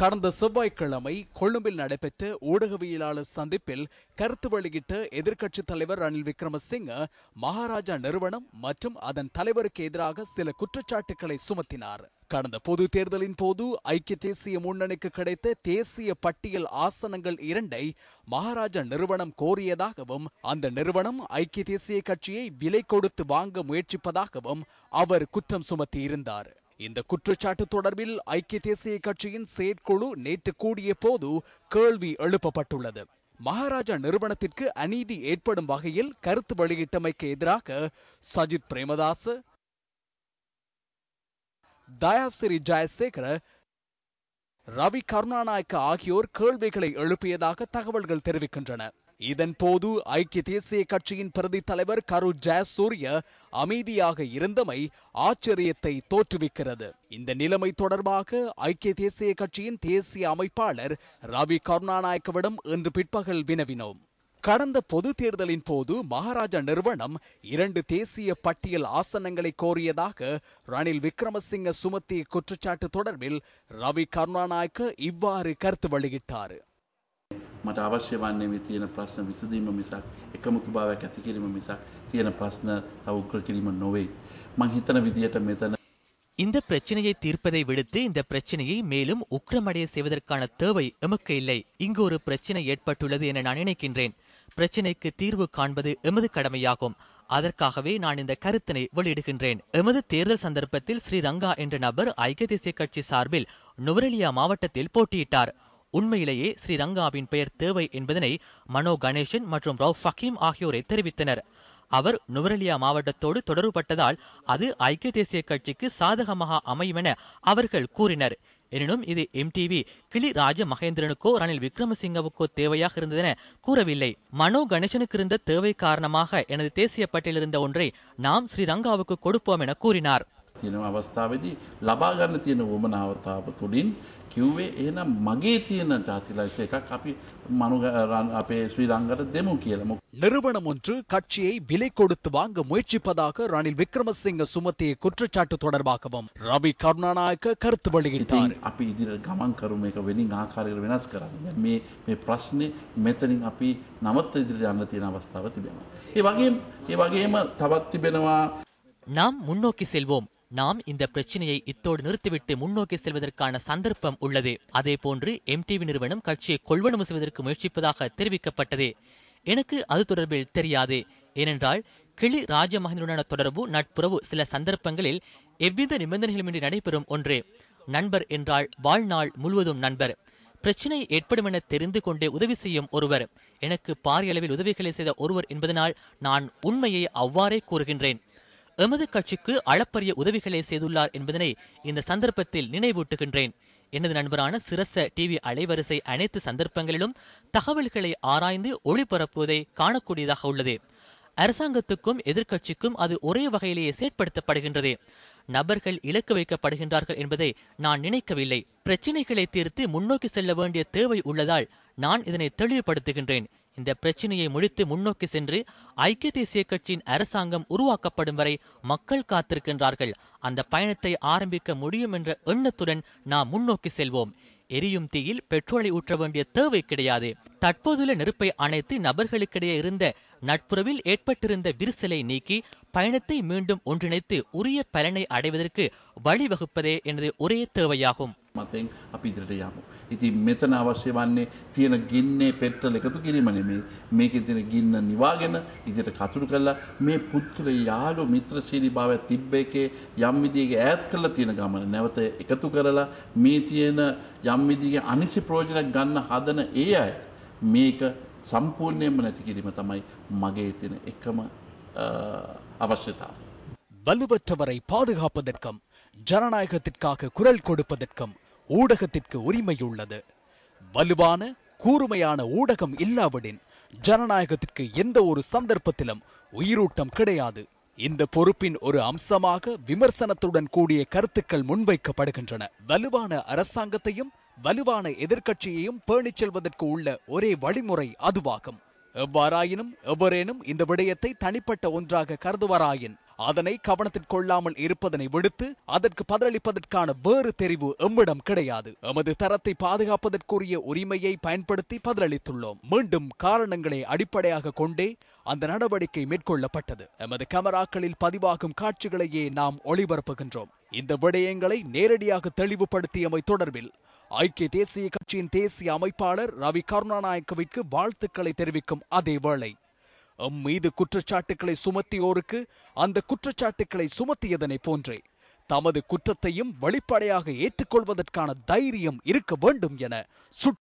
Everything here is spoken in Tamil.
கடந்த செவ்வாய்க்கிழமை கொழும்பில் நடைபெற்ற ஊடகவியலாளர் சந்திப்பில் கருத்து வெளியிட்ட எதிர்க்கட்சித் தலைவர் ரணில் விக்ரமசிங்க மகாராஜா நிறுவனம் மற்றும் அதன் தலைவருக்கு எதிராக சில குற்றச்சாட்டுகளை சுமத்தினார். கடந்த பொது தேர்தலின் போது ஐக்கிய தேசிய முன்னணிக்கு கிடைத்த தேசிய பட்டியல் ஆசனங்கள் இரண்டை மகாராஜா நிறுவனம் கோரியதாகவும் அந்த நிறுவனம் ஐக்கிய தேசிய கட்சியை விலை கொடுத்து வாங்க முயற்சிப்பதாகவும் அவர் குற்றம் சுமத்தியிருந்தார். இந்த குற்றச்சாட்டு தொடர்பில் ஐக்கிய தேசிய கட்சியின் செயற்குழு நேற்று கூடிய போது கேள்வி எழுப்பப்பட்டுள்ளது. மகாராஜா நிறுவனத்திற்கு அநீதி ஏற்படும் வகையில் கருத்து வெளியிட்டமைக்கு எதிராக சஜித் பிரேமதாஸ் தயாசிரி ஜெயசேகர ரவி கருணாநாயக்க ஆகியோர் கேள்விகளை எழுப்பியதாக தகவல்கள் தெரிவிக்கின்றன. இதன் போது ஐக்கிய தேசிய கட்சியின் பிரதி தலைவர் கரு ஜெயசூரிய அமைதியாக இருந்தமை ஆச்சரியத்தை தோற்றுவிக்கிறது. இந்த நிலைமை தொடர்பாக ஐக்கிய தேசிய கட்சியின் தேசிய அமைப்பாளர் ரவி கருணாநாயக்கவிடம் இன்று பிற்பகல் வினவினோம். கடந்த பொது தேர்தலின் போது மகாராஜா நிறுவனம் இரண்டு தேசிய பட்டியல் ஆசனங்களை கோரியதாக ரணில் விக்ரமசிங்க சுமத்திய குற்றச்சாட்டு தொடர்பில் ரவி கருணாநாயக்க இவ்வாறு கருத்து வெளியிட்டார். මට අවශ්‍ය වන්නේ මේ තියෙන ප්‍රශ්න විසඳීම මිසක් එකමුතු භාවයක් ඇති කිරීම මිසක් තියෙන ප්‍රශ්න තව උග්‍ර කිරීම නොවෙයි. මං හිතන විදියට මෙතන இந்த பிரச்சனையை தீர்ப்பதை விடுத்து இந்த பிரச்சனையை மேலும் உக்கிரமடைய செய்வதற்கான தேவை எமக்கு இல்லை இங்கு ஒரு பிரச்சனை ஏற்பட்டுள்ளது என நான் நினைக்கின்றேன் பிரச்சனைக்கு தீர்வு காண்பது எமது கடமையாகும் அதற்காகவே நான் இந்த கருத்தினை வெளியிடுகின்றேன் எமது தேர்தல் சந்தர்ப்பத்தில் ஸ்ரீரங்கா என்ற நபர் ஐக்கிய தேசிய கட்சி சார்பில் நுவரெலியா மாவட்டத்தில் போட்டியிட்டார் உண்மையிலேயே ஸ்ரீரங்காவின் பெயர் தேவை என்பதனை மனோ கணேசன் மற்றும் ரவ் ஃபக்கீம் ஆகியோரை தெரிவித்தனர். அவர் நுவரெலியா மாவட்டத்தோடு தொடர்புபட்டதால் அது ஐக்கிய தேசிய கட்சிக்கு சாதகமாக அமையும் என அவர்கள் கூறினர். எனினும் இது எம்டிவி கிளி ராஜ மகேந்திரனுக்கோ ரணில் விக்ரமசிங்கவுக்கோ தேவையாக இருந்ததென கூறவில்லை. மனோ கணேசனுக்கு இருந்த தேவை காரணமாக எனது தேசிய பட்டியலில் இருந்த ஒன்றை நாம் ஸ்ரீரங்காவுக்கு கொடுப்போம் என கூறினார். තියෙන අවස්ථාවදී ලබා ගන්න තියෙන වුවමනාවතාව තුළින් කිව්වේ එහෙනම් මගේ තියෙන ජාතිලයිස එකක් අපි මනු අපේ ශ්‍රී රංගට දෙමු කියලා. මොකද நிறுவனம் ஒன்று கட்சியை விலை கொடுத்து வாங்க முயற்சிப்பதாக ரணில் விக்ரமசிங்க சுமத்திய குற்றச்சாட்டு தொடர்பாகவும் ரவி கருணாநாயக்க கருத்து வெளியிட்டார் ඉතින් අපි ඉදිරියට ගමන් කරමු එක වෙනින් ආකාරයකට වෙනස් කරන්න. දැන් මේ මේ ප්‍රශ්නේ මෙතනින් අපි නවත්ත ඉදිරියට යන්න තියෙන අවස්ථාව තිබෙනවා. ඒ වගේම ඒ වගේම තවත් තිබෙනවා நாம் முன்னோக்கி செல்வோம் நாம் இந்த பிரச்சனையை இத்தோடு நிறுத்திவிட்டு முன்னோக்கி செல்வதற்கான சந்தர்ப்பம் உள்ளது. அதே போன்று எம்டிவி நிறுவனம் கட்சியை கொள்வனவு செய்வதற்கு முயற்சிப்பதாக தெரிவிக்கப்பட்டது. எனக்கு அது தொடர்பில் தெரியாது. ஏனென்றால் கிளி ராஜமகனுடனான தொடர்பு நட்புறவு சில சந்தர்ப்பங்களில் எவ்வித நிபந்தனைகளுமின்றி நடைபெறும் ஒன்று. நண்பர் என்றால் வாழ்நாள் முழுவதும் நண்பர். பிரச்சனை ஏற்படும் என தெரிந்து கொண்டே உதவி செய்யும் ஒருவர். எனக்கு பாரிய அளவில் உதவிகளை செய்த ஒருவர் என்பதனால் நான் உண்மையை அவ்வாறே கூறுகின்றேன். எமது கட்சிக்கு அளப்பரிய உதவிகளை செய்துள்ளார் என்பதனை இந்த சந்தர்ப்பத்தில் நினைவூட்டுகின்றேன். எனது நண்பரான சிரச டிவி அலைவரிசை அனைத்து சந்தர்ப்பங்களிலும் தகவல்களை ஆராய்ந்து ஒளிபரப்புவதை காணக்கூடியதாக உள்ளது. அரசாங்கத்துக்கும் எதிர்க்கட்சிக்கும் அது ஒரே வகையிலேயே செயற்படுத்தப்படுகின்றது. நபர்கள் இலக்கு வைக்கப்படுகின்றார்கள் என்பதை நான் நினைக்கவில்லை. பிரச்சினைகளை தீர்த்து முன்னோக்கி செல்ல வேண்டிய தேவை உள்ளதால் நான் இதனை தெளிவுபடுத்துகின்றேன். இந்த பிரச்சனையை முடித்து முன்னோக்கி சென்று ஐக்கிய தேசிய கட்சியின் அரசாங்கம் உருவாக்கப்படும் வரை மக்கள் காத்திருக்கின்றார்கள். அந்த பயணத்தை ஆரம்பிக்க முடியும் என்ற எண்ணத்துடன் நாம் முன்னோக்கி செல்வோம். எரியும் தீயில் பெட்ரோலை ஊற்ற வேண்டிய தேவை கிடையாது. தற்போதுள்ள நெருப்பை அணைத்து நபர்களுக்கிடையே இருந்த நட்புறவில் ஏற்பட்டிருந்த விரிசலை நீக்கி பயணத்தை மீண்டும் ஒன்றிணைத்து உரிய பலனை அடைவதற்கு வழிவகுப்பதே எனது ஒரே தேவையாகும். මතෙන් අපි ඉදිරියට යමු. ඉතින් මෙතන අවශ්‍ය වන්නේ තියෙන ගින්නේ පෙට්‍රල් එකතු කිරීම නෙමෙයි. මේකේ තියෙන ගින්න නිවාගෙන ඉදිරියට කතුරු කරලා මේ පුද්ගල යාළු මිත්‍රශීලී භාවය තිබ්බ එකේ යම් විදියක ඈත් කරලා තියෙන ගමන නැවත එකතු කරලා මේ තියෙන යම් විදියක අනිසි ප්‍රයෝජනයක් ගන්න හදන ඒ අය මේක සම්පූර්ණයෙන්ම නැති කිරීම තමයි මගේ තියෙන එකම අ, අවශ්‍යතාවය. வலுவற்றவரை பாதுகாப்பதற்கும் ஜனநாயகத்திற்காக குரல் கொடுப்பதற்கும் ஊடகத்திற்கு உரிமை உள்ளது வலுவான கூர்மையான ஊடகம் இல்லாவிடின் ஜனநாயகத்திற்கு எந்த ஒரு சந்தர்ப்பத்திலும் உயிரூட்டம் கிடையாது. இந்த பொறுப்பின் ஒரு அம்சமாக விமர்சனத்துடன் கூடிய கருத்துக்கள் முன்வைக்கப்படுகின்றன. வலுவான அரசாங்கத்தையும் வலுவான எதிர்க்கட்சியையும் பேணிச் செல்வதற்கு உள்ள ஒரே வழிமுறை அதுவாகும். எவ்வாறாயினும் எவரேனும் இந்த விடயத்தை தனிப்பட்ட ஒன்றாக கருதுவராயின் அதனை கவனத்தில் கொள்ளாமல் இருப்பதனை விடுத்து அதற்கு பதிலளிப்பதற்கான வேறு தெரிவு எம்மிடம் கிடையாது. எமது தரத்தை பாதுகாப்பதற்குரிய உரிமையை பயன்படுத்தி பதிலளித்துள்ளோம். மீண்டும் காரணங்களை அடிப்படையாக கொண்டே அந்த நடவடிக்கை மேற்கொள்ளப்பட்டது. எமது கேமராக்களில் பதிவாகும் காட்சிகளையே நாம் ஒளிபரப்புகின்றோம். இந்த விடயங்களை நேரடியாக தெளிவுபடுத்தியமை தொடர்பில் ஐக்கிய தேசிய கட்சியின் தேசிய அமைப்பாளர் ரவி கருணாநாயக்கவிற்கு வாழ்த்துக்களை தெரிவிக்கும் அதே வேளை எம் மீது குற்றச்சாட்டுக்களை சுமத்தியோருக்கு அந்த குற்றச்சாட்டுக்களை சுமத்தியதனை போன்றே தமது குற்றத்தையும் வெளிப்படையாக ஏற்றுக்கொள்வதற்கான தைரியம் இருக்க வேண்டும் என சுட்